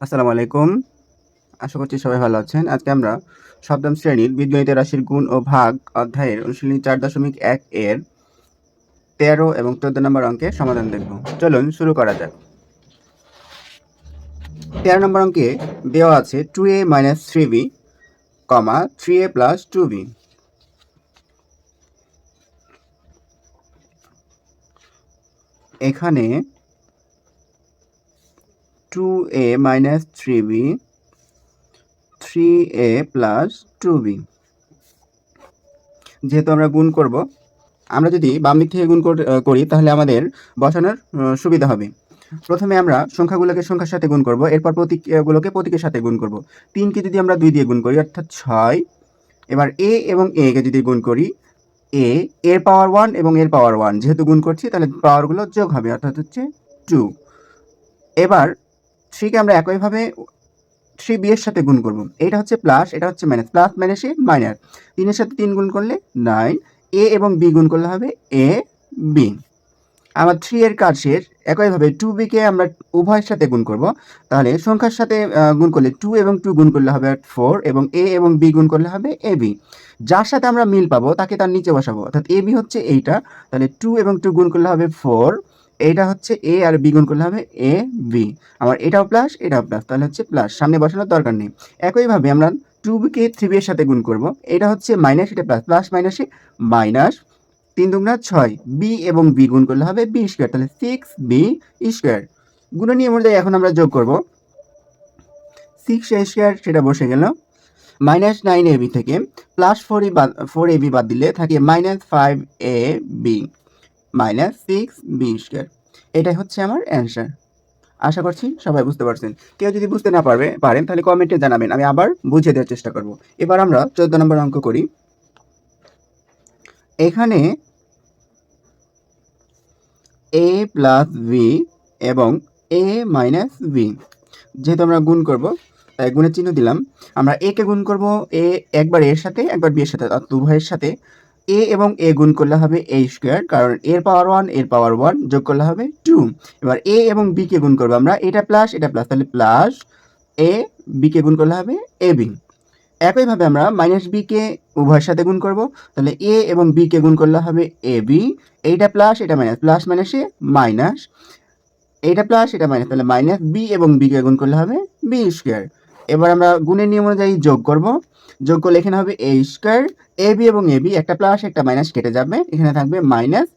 আসসালামু আলাইকুম। আশা করছি সবাই ভালো আছেন। আজকে আমরা সপ্তম শ্রেণির বীজগণিত রাশির গুণ ও ভাগ অধ্যায়ের অনুশীলনী চার দশমিক এক এর তেরো এবং চোদ্দ নম্বর অঙ্কের সমাধান দেখব। চলুন শুরু করা যাক। তেরো নম্বর অঙ্কে দেওয়া আছে two A minus three B comma three A plus two B এখানে two A minus three B three A plus two B যেহেতু আমরা গুণ করব, আমরা যদি বাম দিক থেকে গুণ কর- তাহলে আমাদের বসানোর সুবিধা হবে। প্রথমে আমরা সংখ্যাগুলোকে সংখ্যার সাথে গুণ করব, এরপর প্রতীকগুলোকে প্রতীকের সাথে গুণ করব। তিনকে যদি আমরা দুই দিয়ে গুণ করি, অর্থাৎ ছয়, এবার এ এবং এ কে যদি গুণ করি এ এর পাওয়ার ওয়ান এবং এর পাওয়ার ওয়ান যেহেতু গুণ করছি, তাহলে পাওয়ারগুলো যোগ হবে, অর্থাৎ হচ্ছে টু এবার থ্রিকে আমরা একইভাবে থ্রি বি এর সাথে গুণ করব। এটা হচ্ছে প্লাস এটা হচ্ছে মাইনাস প্লাস মাইনাসে মাইনাস তিনের সাথে তিন গুণ করলে নাইন এ এবং বি গুণ করলে হবে এ বি আমার থ্রি এর কাজ শেষ। একইভাবে টু বিকে আমরা উভয়ের সাথে গুণ করব। তাহলে সংখ্যার সাথে গুণ করলে টু এবং টু গুণ করলে হবে ফোর এবং এ এবং বি গুণ করলে হবে এ বি যার সাথে আমরা মিল পাবো, তাকে তার নিচে বসাবো। অর্থাৎ এ বি হচ্ছে এইটা। তাহলে টু এবং টু গুণ করলে হবে ফোর এইটা হচ্ছে এ আর বি গুণ করলে হবে এ বি আমার এটাও প্লাস এটাও প্লাস তাহলে হচ্ছে প্লাস সামনে বসানোর দরকার নেই। একইভাবে আমরা টু বিকে থ্রি বি এর সাথে গুণ করব। এটা হচ্ছে মাইনাস এটা প্লাস প্লাস মাইনাসে মাইনাস তিন দুগুণা ছয়। বি এবং বি গুণ করলে হবে বি স্কোয়ার তাহলে সিক্স বি স্কোয়ার গুণ নিয়ম অনুযায়ী এখন আমরা যোগ করব। সিক্স এ স্কোয়ার সেটা বসে গেল। মাইনাস নাইন এ বি থেকে প্লাস ফোর বাদ ফোর এ বি বাদ দিলে থাকে minus five A B minus six B square. এটাই হচ্ছে আমার অ্যান্সার। আশা করছি সবাই বুঝতে পারছেন। কেউ যদি বুঝতে না পারবে, পারেন, তাহলে কমেন্টে জানাবেন। আমি আবার বুঝিয়ে দেওয়ার চেষ্টা করব। এবার আমরা চোদ্দ নম্বর অঙ্ক করি। এখানে এ প্লাস বি এবং এ মাইনাস বি যেহেতু আমরা গুণ করব, তাই গুণের চিহ্ন দিলাম। আমরা এ কে গুণ করব, এ একবার এর সাথে, একবার বি এর সাথে উভয়ের সাথে। এ এবং এ গুণ করলে হবে এ স্কোয়ার, কারণ এর পাওয়ার ওয়ানের পাওয়ার ওয়ান যোগ করলে হবে টু এবার এ এবং বি কে গুণ করব আমরা, এটা প্লাস এটা প্লাস তাহলে প্লাস এ বি কে গুণ করলে হবে এ বি একইভাবে আমরা মাইনাস বি কে উভয়ের সাথে গুণ করব, তাহলে এ এবং বি কে গুণ করলে হবে এ বি এইটা প্লাস এটা মাইনাস প্লাস মাইনাসে মাইনাস এইটা প্লাস এটা মাইনাস তাহলে মাইনাস বি এবং বি কে গুণ করলে হবে বি স্কোয়ার এবার আমরা গুণের নিয়ম অনুযায়ী যোগ করব। যোগ করলে এখানে হবে এ স্কোয়ার এ বি এবং এ বি একটা প্লাস একটা মাইনাস কেটে যাবে। এখানে থাকবে মাইনাস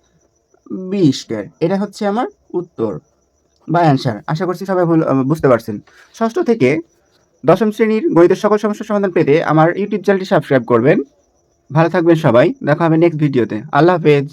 বি স্কোয়ার এটা হচ্ছে আমার উত্তর বা অ্যান্সার আশা করছি সবাই বুঝতে পারছেন। ষষ্ঠ থেকে দশম শ্রেণির গণিতের সকল সমস্যার সমাধান পেতে আমার ইউটিউব চ্যানেলটি সাবস্ক্রাইব করবেন। ভালো থাকবেন সবাই। দেখা হবে নেক্সট ভিডিওতে আল্লাহ হাফেজ।